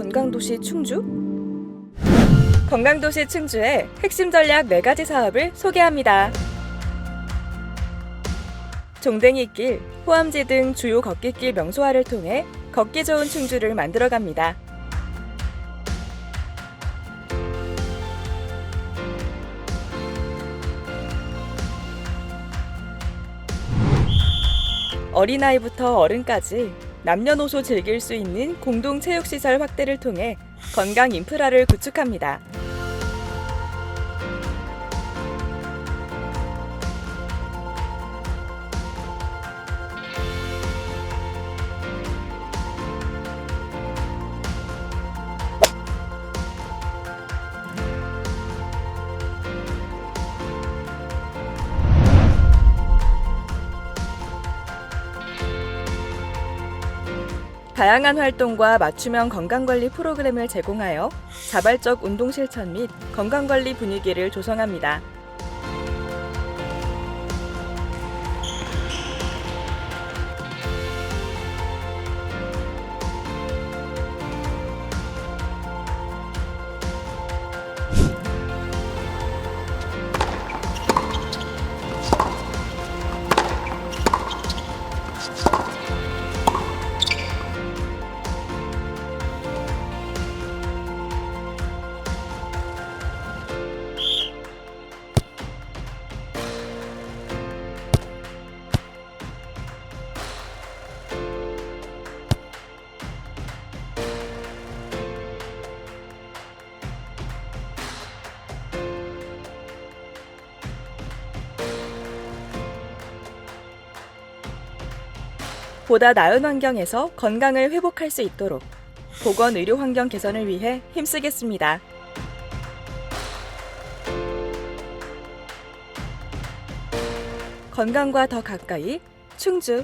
건강도시 충주? 건강도시 충주의 핵심 전략 4가지 사업을 소개합니다. 종댕이길, 호암지 등 주요 걷기길 명소화를 통해 걷기 좋은 충주를 만들어갑니다. 어린아이부터 어른까지 남녀노소 즐길 수 있는 공동체육시설 확대를 통해 건강 인프라를 구축합니다. 다양한 활동과 맞춤형 건강관리 프로그램을 제공하여 자발적 운동 실천 및 건강관리 분위기를 조성합니다. 보다 나은 환경에서 건강을 회복할 수 있도록 보건 의료 환경 개선을 위해 힘쓰겠습니다. 건강과 더 가까이 충주